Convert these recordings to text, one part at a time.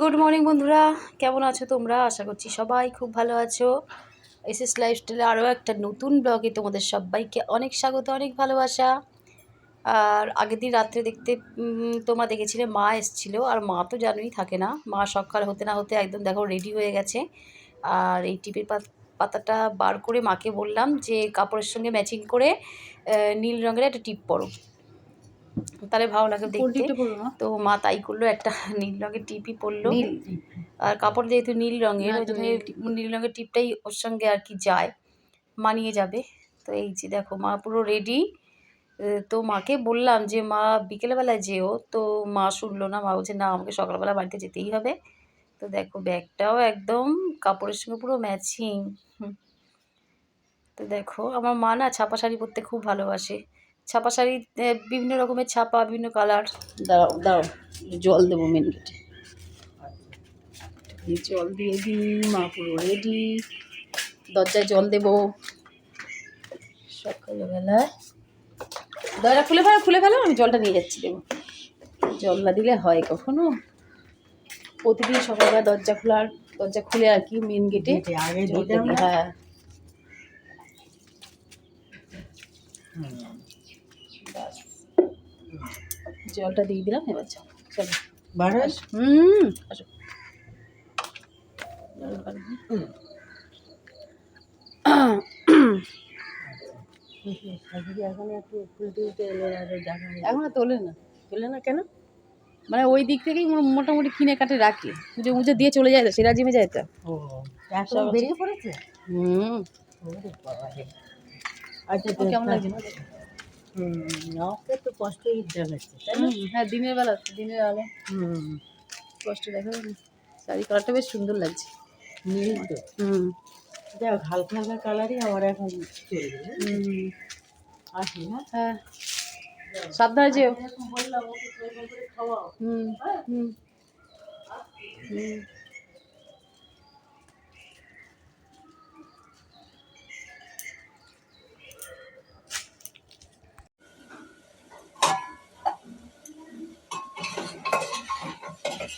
Good morning বন্ধুরা। কেমন আছো তোমরা? আশা করছি সবাই খুব ভালো আছো। এস এসএস লাইফস্টাইলে আরও একটা নতুন ব্লগে তোমাদের সবাইকে অনেক স্বাগত, অনেক ভালোবাসা। আর আগের দিন রাত্রে দেখতে তোমরা দেখেছিলে মা এসেছিল। আর মা তো জানোই থাকে না। মা সকাল হতে না হতে একদম দেখো রেডি হয়ে গেছে। আর এই টিপের পাত- পাতাটা বার করে মাকে বললাম যে, কাপড়ের সঙ্গে ম্যাচিং করে নীল রঙের একটা টিপ পরো। তাহলে ভালো লাগে দেখতে তো মা তাই করল একটা নীল রঙের টিপই পরলো। আর কাপড় যেহেতু নীল রঙের ওই জন্য নীল নীল রঙের টিপটাই ওর সঙ্গে আর কি যায় মানিয়ে যাবে। তো এই যে দেখো মা পুরো রেডি তো মাকে বললাম যে মা বিকেলবেলায় যেও। তো মা শুনলো না মা বলছে না আমাকে সকালবেলা বাড়িতে যেতেই হবে। তো দেখো ব্যাগটাও একদম কাপড়ের সঙ্গে পুরো ম্যাচিং তো দেখো আমার মা না ছাপা শাড়ি পরতে খুব ভালোবাসে। ছাপা শাড়ি বিভিন্ন রকমের ছাপা বিভিন্ন কালার। দাঁড়াও দাঁড়াও জল দেবো মেন গেটে জল দিয়ে দিই মা পুরো রেডি দরজায় জল দেবো। সকালবেলায়। দরজা খুলে ফেলো খুলে ফেলো আমি জলটা নিয়ে যাচ্ছি দেবো। জল না দিলে হয় কখনো? প্রতিদিন সকালবেলা দরজা খোলার দরজা খুলে আর কি মেন গেটে হ্যাঁ। ব্যাস। জলটা দিয়ে দিলাম এবার চলো চলো। বারোস হুম আসো। এখন তোলে না। তোলে না কেন? মানে ওই দিক থেকেই মোটামুটি কিনে কাটে রাখি। পুজো মুজো দিয়ে চলে যায় তো সেরা জিমে যায় তো। বেরিয়ে পড়েছে? হুম। আচ্ছা কেমন লাগছে? না? আমাকে তো কষ্টই দেখাচ্ছে তাই না? হ্যাঁ দিনের বেলা দিনের আলো। হুম। কষ্ট দেখা শাড়ি কালারটা বেশ সুন্দর লাগছে। নীল তো। হুম। দেখ হালকা হালকা কালারই আমার এখন চলবে না? হুম। আসি হ্যাঁ? হ্যাঁ। সাবধানে যেও। এখন বললাম ওকে খাওয়াও। হুম হুম। হুম।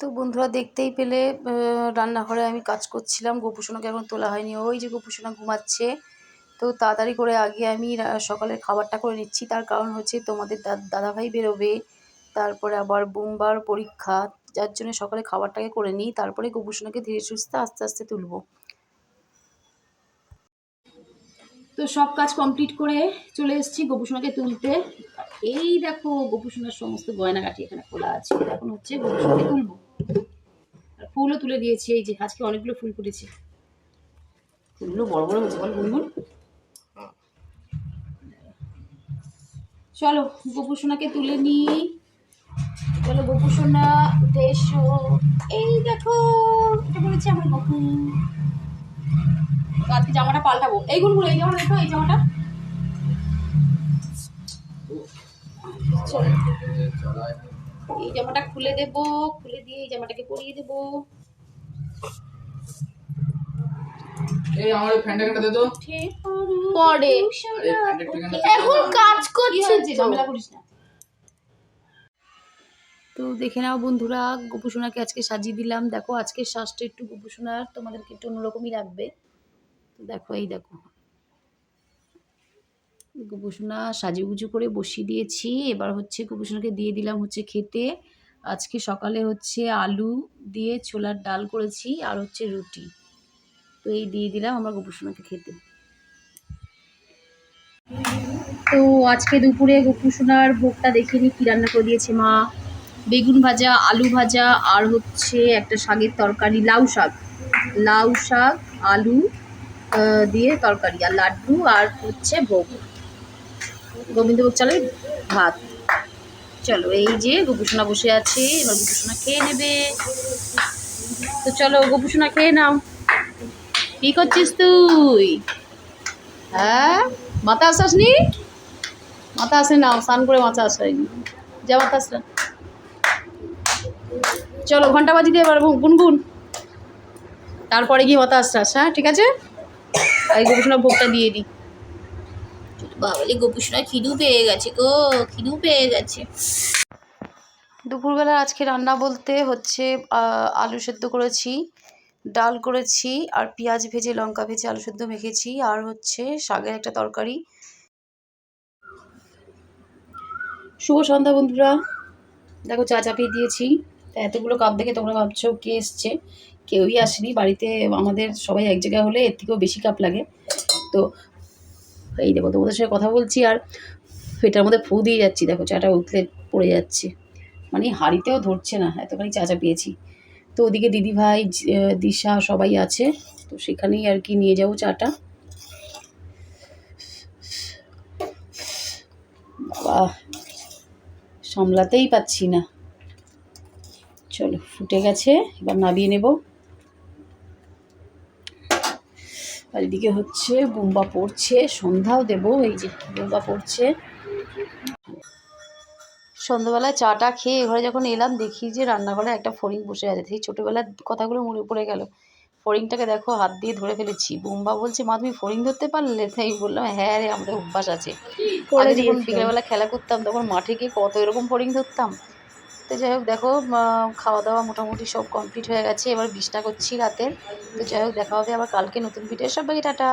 তো বন্ধুরা দেখতেই পেলে রান্নাঘরে আমি কাজ করছিলাম, গোপুসোনাকে এখন তোলা হয়নি। ওই যে গোপুসোনা ঘুমাচ্ছে, তো তাড়াতাড়ি করে আগে আমি সকালের খাবারটা করে নিচ্ছি। তার কারণ হচ্ছে তোমাদের দাদাভাই বেরোবে, তারপরে আবার বোমবার পরীক্ষা, যার জন্য সকালে খাবারটাকে করে নিই। তারপরে গোপুসোনাকে ধীরে সুস্থে আস্তে আস্তে তুলব। তো সব কাজ কমপ্লিট করে চলে এসেছি গোপুসোনাকে তুলতে। এই দেখো গোপুসোনার সমস্ত গয়নাগাটি এখানে খোলা আছে। এখন হচ্ছে গোপুসোনাকে তুলবো। আর ফুলও তুলে দিয়েছি, এই যে আজকে অনেকগুলো ফুল ফুটেছে। ফুলগুলো বড় বড় হয়েছে বল গুনগুন। চলো গোপুসোনাকে তুলে নিই। চলো গোপুসোনা উঠে এসো। এই দেখো, এটা বলেছে আমার গপু। আজকে জামাটা পাল্টাবো। এই গুনগুলো এই জামাটা দেখো, এই জামাটা। চলো এই জামাটা খুলে দেব খুলে দিয়ে এই জামাটাকে পরিয়ে দেব। তো। পরে। আরে ফ্যানটা একটু কেটে দে। এখন কাজ করছে। ঝামেলা করিস না। তো দেখে নাও বন্ধুরা গোপুসোনাকে আজকে সাজিয়ে দিলাম। দেখো আজকের শ্বাসটা একটু গোপুসোনার তোমাদেরকে একটু অন্যরকমই লাগবে। তো দেখো এই দেখো। গোপুসোনা সাজুগুজু করে বসিয়ে দিয়েছি। এবার হচ্ছে গোপুসোনাকে দিয়ে দিলাম হচ্ছে খেতে। আজকে সকালে হচ্ছে আলু দিয়ে ছোলার ডাল করেছি আর হচ্ছে রুটি। তো এই দিয়ে দিলাম আমরা গোপুসোনাকে খেতে। তো আজকে দুপুরে গোপুসোনার ভোগটা দেখিনি, কী রান্না করে দিয়েছে মা? বেগুন ভাজা, আলু ভাজা আর হচ্ছে একটা শাকের তরকারি, লাউ শাক। লাউ শাক, আলু দিয়ে তরকারি আর লাড্ডু আর হচ্ছে ভোগ। গোবিন্দভোগ চালের ভাত। চলো, এই যে গোপুসোনা বসে আছে, এবার গোপুসোনা খেয়ে নেবে। তো চলো, গোপুসোনা খেয়ে নাও। কি করছিস তুই? হ্যাঁ? মাথা আসাস নি মাথা আসে না, স্নান করে মাথা আসায়নি যা, মাথা আসলে চলো, ঘণ্টা বাজি দিয়ে এবার গুনগুন তারপরে গিয়ে মাথা আসাস হ্যাঁ ঠিক আছে? এই গোপুসোনা ভোগটা দিয়ে দিই। বাবালি গোপুসোনা খিদু পেয়ে গেছে গো খিদু পেয়ে গেছে। দুপুরবেলা আজকে রান্না বলতে হচ্ছে আলু সেদ্ধ করেছি, ডাল করেছি, আর পেঁয়াজ ভেজে, লঙ্কা ভেজে, আলু সেদ্ধ মেখেছি, আর হচ্ছে শাকের একটা তরকারি। শুভ সন্ধ্যা বন্ধুরা। দেখো চা চাপিয়ে দিয়েছি। তা এতগুলো কাপ দেখে তোমরা ভাবছ কে এসছে? কেউই আসেনি। বাড়িতে আমাদের সবাই এক জায়গায় হলে এর থেকেও বেশি কাপ লাগে। তো এই দেখো তোমাদের সঙ্গে কথা বলছি আর এটার মধ্যে ফু দিয়ে যাচ্ছি, দেখো চাটা উতলে পড়ে যাচ্ছে। মানে হাঁড়িতেও ধরছে না, এতখানি চা পেয়েছি। তো ওদিকে দিদিভাই দিশা সবাই আছে, তো সেখানেই আর কি নিয়ে যাব চাটা। বাবা সামলাতেই পাচ্ছি না। চলো, ফুটে গেছে, এবার নামিয়ে নেব। আর এদিকে হচ্ছে বোম্বা পড়ছে সন্ধ্যাও দেবো এই যে বোম্বা পড়ছে। সন্ধ্যাবেলায় চাটা খেয়ে ঘরে যখন এলাম দেখি যে রান্নাঘরে একটা ফড়িং বসে আছে। সেই ছোটোবেলার কথাগুলো মনে পড়ে গেল। ফড়িংটাকে দেখো হাত দিয়ে ধরে ফেলেছি। বোম্বা বলছে মা তুমি ফড়িং ধরতে পারলে? তাই বললাম হ্যাঁ রে আমাদের অভ্যাস আছে। আগে যখন বিকেলবেলা খেলা করতাম তখন মাঠে গিয়ে কত এরকম ফড়িং ধরতাম। তো যাই হোক, দেখো খাওয়া দাওয়া মোটামুটি সব কমপ্লিট হয়ে গেছে। এবার বিছনা করছি রাতের তো যাই হোক, দেখা হবে আবার কালকে নতুন ভিডিও সবাইকে টাটা।